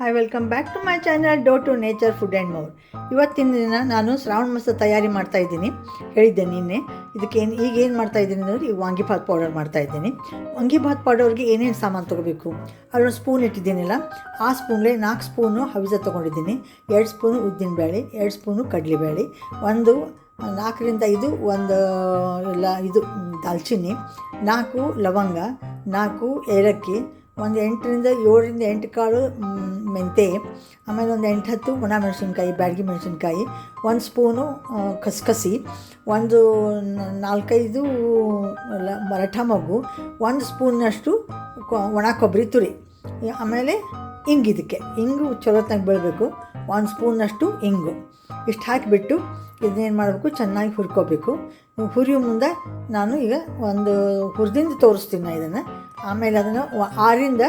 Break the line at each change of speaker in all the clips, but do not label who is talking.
Hi welcome back to my channel dough to nature food and more ಇವತ್ತಿನ ದಿನ ನಾನು ಶ್ರಾವಣ ಮಾಸ ತಯಾರಿ ಮಾಡ್ತಾ ಇದ್ದೀನಿ. ಹೇಳಿದ್ದೆ ನಿನ್ನೆ. ಇದಕ್ಕೆ ಏನು ಈಗ ಏನು ಮಾಡ್ತಾ ಇದ್ದೀನಿ ಅಂದರೆ ಈಗ ವಾಂಗಿಭಾತ್ ಪೌಡರ್ ಮಾಡ್ತಾ ಇದ್ದೀನಿ. ವಾಂಗಿಭಾತ್ ಪೌಡರ್ಗೆ ಏನೇನು ಸಾಮಾನು ತೊಗೋಬೇಕು? ಅಲ್ಲೊಂದು ಸ್ಪೂನ್ ಇಟ್ಟಿದ್ದೀನಲ್ಲ, ಆ ಸ್ಪೂನ್ಗೆ ನಾಲ್ಕು ಸ್ಪೂನು ಹವಿಜ ತೊಗೊಂಡಿದ್ದೀನಿ. ಎರಡು ಸ್ಪೂನು ಉದ್ದಿನಬೇಳೆ ಎರಡು ಸ್ಪೂನು ಕಡಲೆಬೇಳೆ ಒಂದು, ನಾಲ್ಕರಿಂದ ಐದು, ಒಂದು, ಇಲ್ಲ, ಇದು ದಾಲ್ಚಿನ್ನಿ, ನಾಲ್ಕು ಲವಂಗ, ನಾಲ್ಕು ಏಲಕ್ಕಿ ಒಂದು ಎಂಟರಿಂದ ಏಳರಿಂದ ಎಂಟು ಕಾಳು ಮೆಂತೆ, ಆಮೇಲೆ ಒಂದು ಎಂಟು ಹತ್ತು ಒಣ ಮೆಣಸಿನ್ಕಾಯಿ, ಬ್ಯಾಡಗಿ ಮೆಣಸಿನ್ಕಾಯಿ, ಒಂದು ಸ್ಪೂನು ಕಸಕಸಿ, ಒಂದು ನಾಲ್ಕೈದು ಮರಾಠ ಮಗು, ಒಂದು ಸ್ಪೂನ್ನಷ್ಟು ಒಣ ಕೊಬ್ಬರಿ ತುರಿ, ಆಮೇಲೆ ಇಂಗು ಇದಕ್ಕೆ. ಇಂಗು ಚಲೋತ್ನಾಗ ಬೆಳಬೇಕು, ಒಂದು ಸ್ಪೂನ್ನಷ್ಟು ಇಂಗು. ಇಷ್ಟು ಹಾಕಿಬಿಟ್ಟು ಇದನ್ನೇನು ಮಾಡಬೇಕು? ಚೆನ್ನಾಗಿ ಹುರ್ಕೋಬೇಕು. ಹುರಿಯೋ ಮುಂದೆ ನಾನು ಈಗ ಒಂದು ಹುರಿದಿಂದ ತೋರಿಸ್ತೀನಿ ನಾನು ಇದನ್ನು. ಆಮೇಲೆ ಅದನ್ನು ಆರಿಂದ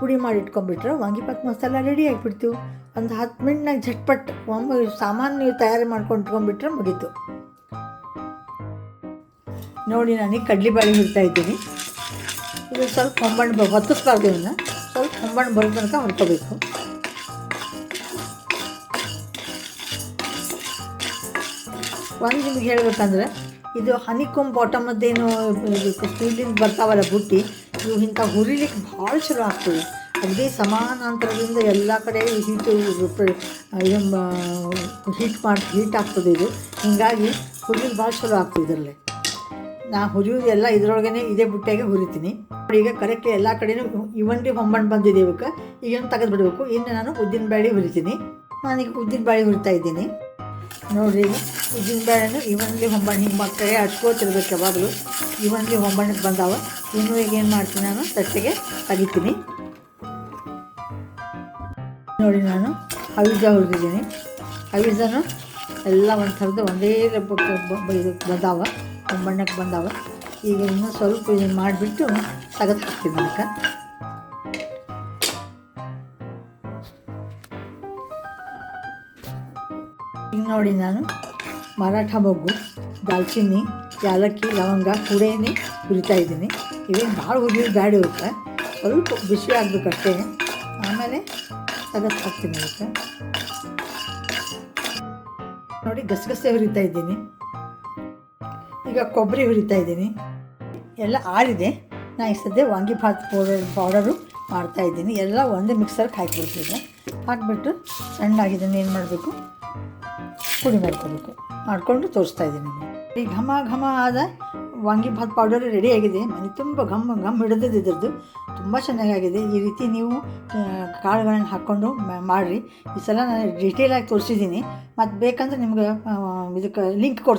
ಪುಡಿ ಮಾಡಿ ಇಟ್ಕೊಂಡ್ಬಿಟ್ರೆ ವಾಂಗಿಪಾತ್ ಮಸಾಲ ರೆಡಿ ಆಗಿಬಿಡ್ತೀವಿ ಒಂದು ಹತ್ತು ಮಿನಿಟ್ನಾಗ ಝಟ್ಪಟ್ ಒಮ್ಮೆ ಸಾಮಾನು ನೀವು ತಯಾರಿ ಮಾಡ್ಕೊಂಡು ಇಟ್ಕೊಂಡ್ಬಿಟ್ರೆ ಮುಗೀತು. ನೋಡಿ ನಾನು ಕಡಲೆಬೇಳೆ ಹುರಿತಾ ಇದ್ದೀನಿ. ಇದು ಸ್ವಲ್ಪ ಕೊಂಬಣ್ಣ ಬ ಹೊತ್ತಿಸ್ಬಾರ್ದು ಇದನ್ನು. ಸ್ವಲ್ಪ ಹೊಂಬಣ್ಣು ಬರೋ ತನಕ ಹುರ್ಕೋಬೇಕು. ಒಂದು ನಿಮ್ಗೆ ಹೇಳ್ಬೇಕಂದ್ರೆ, ಇದು ಹನಿಕೊಂಬ್ ಬಾಟಮದ್ದೇನು ಸ್ಟೀಲಿಂದ ಬರ್ತಾವಲ್ಲ ಬುಟ್ಟಿ ಇವು ಇಂಥ ಹುರಿಲಿಕ್ಕೆ ಭಾಳ ಚಲೋ ಆಗ್ತದೆ. ಅದೇ ಸಮಾನಾಂತರದಿಂದ ಎಲ್ಲ ಕಡೆ ಹೀಟು ಹೀಟ್ ಮಾಡಿ ಹೀಟ್ ಆಗ್ತದೆ ಇದು. ಹೀಗಾಗಿ ಹುರಿಲಿಕ್ಕೆ ಭಾಳ ಚಲೋ ಆಗ್ತದೆ ಇದರಲ್ಲಿ. ನಾ ಹುರಿಯೋದು ಎಲ್ಲ ಇದರೊಳಗನೆ ಇದೇ ಬುಟ್ಟಿಯಾಗೆ ಹುರಿತೀನಿ. ಈಗ ಕರೆಕ್ಟ್ ಎಲ್ಲ ಕಡೆಯೂ ಇವಂಡಿ ಹೊಂಬಣ್ಣು ಬಂದಿದೆ ಇವಕ್ಕೆ, ಈಗ ತೆಗೆದು ಬಿಡಬೇಕು ಇನ್ನು ನಾನು ಉದ್ದಿನ ಬ್ಯಾಳಿ ಹುರಿತೀನಿ. ನಾನೀಗ ಉದ್ದಿನ ಬ್ಯಾಳಿ ಹುರಿತಾ ಇದ್ದೀನಿ. ನೋಡಿರಿ ಉದ್ದಿನ ಬೇಳೆನೂ ಇವನ್ಲಿ ಹೊಂಬಣ್ಣ ಹಿಂಗೆ ಮಕ್ಕಳೇ ಹಚ್ಕೋತಿರ್ಬೇಕು ಯಾವಾಗಲೂ. ಇವನ್ಲಿ ಹೊಂಬಣ್ಣಕ್ಕೆ ಬಂದಾವ. ಇನ್ನು ಈಗ ಏನು ಮಾಡ್ತೀನಿ ನಾನು? ತಟ್ಟೆಗೆ ತೆಗಿತೀನಿ. ನೋಡಿ ನಾನು ಅವಿಜ ಹುರಿದಿದ್ದೀನಿ. ಅವಿಜನು ಎಲ್ಲ ಒಂದು ಥರದ್ದು ಒಂದೇ ಇದಕ್ಕೆ ಬಂದಾವ ಹೊಂಬಣ್ಣಕ್ಕೆ ಬಂದಾವ. ಈಗ ಇನ್ನೂ ಸ್ವಲ್ಪ ಇದನ್ನು ಮಾಡಿಬಿಟ್ಟು ತೆಗೆದು ಹಾಕ್ತೀನಿ ಈಗ ನೋಡಿ ನಾನು. ಮರಾಠ ಮೊಗ್ಗು, ದಾಲ್ಚಿನ್ನಿ, ಯಾಲಕ್ಕಿ, ಲವಂಗ ಕುಡೇನೆ ಹುರಿತಾ ಇದ್ದೀನಿ. ಇವೇನು ಭಾಳ ಹುರಿಯೋದು ಬ್ಯಾಡ ಇರುತ್ತೆ. ಸ್ವಲ್ಪ ಬಿಸಿ ಆಗಬೇಕಷ್ಟೇ ಆಮೇಲೆ ಸಗಸ್ ಹಾಕ್ತೀನಿ ಅದಕ್ಕೆ. ನೋಡಿ ಗಸಗಸೆ ಹುರಿತಾ ಇದ್ದೀನಿ. ಈಗ ಕೊಬ್ಬರಿ ಹುರಿತಾ ಇದ್ದೀನಿ. ಎಲ್ಲ ಆರಿದೆ. ನಾನು ಈ ಸದ್ಯ ವಾಂಗಿಭಾತ್ ಪೌಡರ್, ಪೌಡರು ಮಾಡ್ತಾಯಿದ್ದೀನಿ ಎಲ್ಲ ಒಂದೇ ಮಿಕ್ಸರ್ಗೆ ಹಾಕಿಬಿಡ್ತಿದ್ದೆ. ಹಾಕಿಬಿಟ್ಟು ಸಣ್ಣಾಗಿದ್ದನ್ನು ಏನು ಮಾಡಬೇಕು? ಪುಡಿ ಮಾಡ್ಕೋಬೇಕು. ಮಾಡಿಕೊಂಡು ತೋರಿಸ್ತಾ ಇದ್ದೀನಿ ಈ ಘಮ ಘಮ ಆದ ವಾಂಗಿಭಾತ್ ಪೌಡರ್ ರೆಡಿ ಆಗಿದೆ. ಮನೆ ತುಂಬ ಘಮ್ ಘಮ್ ಹಿಡಿದಿದ್ದು ಇದ್ರದ್ದು. ತುಂಬ ಚೆನ್ನಾಗಾಗಿದೆ. ಈ ರೀತಿ ನೀವು ಕಾಳುಗಳನ್ನು ಹಾಕ್ಕೊಂಡು ಮಾಡಿರಿ. ಈ ಸಲ ನಾನು ಡೀಟೇಲಾಗಿ ತೋರಿಸಿದ್ದೀನಿ. ಮತ್ತು ಬೇಕಂದ್ರೆ ನಿಮ್ಗೆ ಇದಕ್ಕೆ ಲಿಂಕ್ ಕೊಡ್ತೀನಿ.